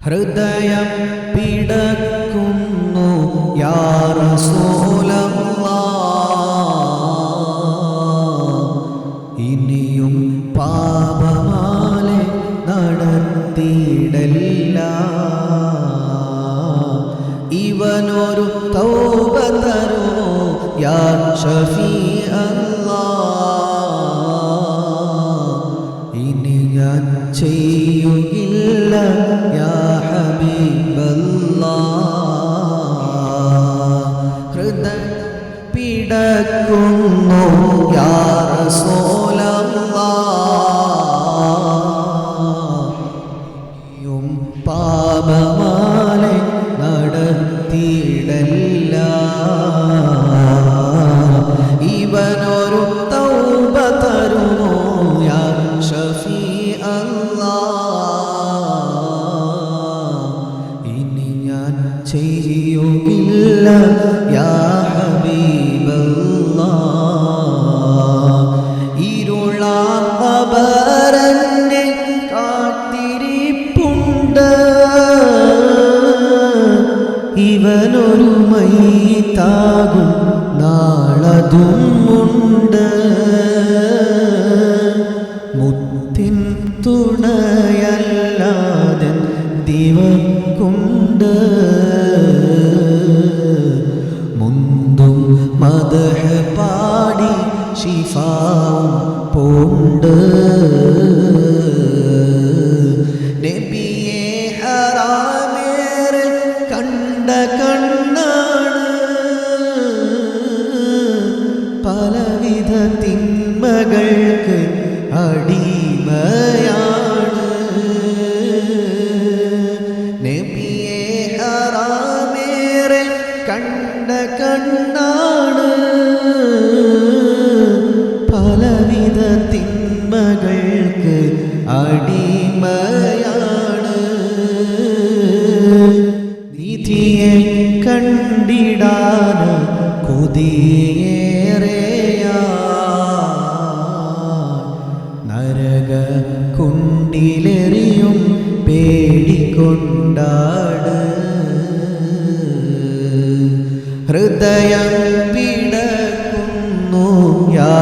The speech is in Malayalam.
ഹൃദയം പിടക്കുന്നു ഇനിയും പാപമാലെ നടത്തിയിടല്ല ഇവനൊരു തരുമോ യാ ഷഫീ? പിടക്കുന്നു യാ പാപമാലെ നടത്തിയിടല്ല. ഇവനൊരു തൗബ ഇവനൊരു മൈത്താകും നാളതും ഉണ്ട്. മുത്തിൻ തുണയല്ലാതെ ദിവക്കുണ്ട്. മുന്തും മദഹ പാടി ശിഫാവും പോണ്ട്. പലവിധ തിന്മകൾക്ക് അടിമയാണ്. നബിയെ ഹറാമേറെ കണ്ട കണ്ണാണ്. പലവിധ തിന്മകൾക്ക് അടിമയാണ്. നിധിയെ കണ്ടിടാന കൊതിയേറെയാ കുണ്ടിലെറിയും പേടിക്കൊണ്ടാട് ഹൃദയം പിടക്കുന്നു യാ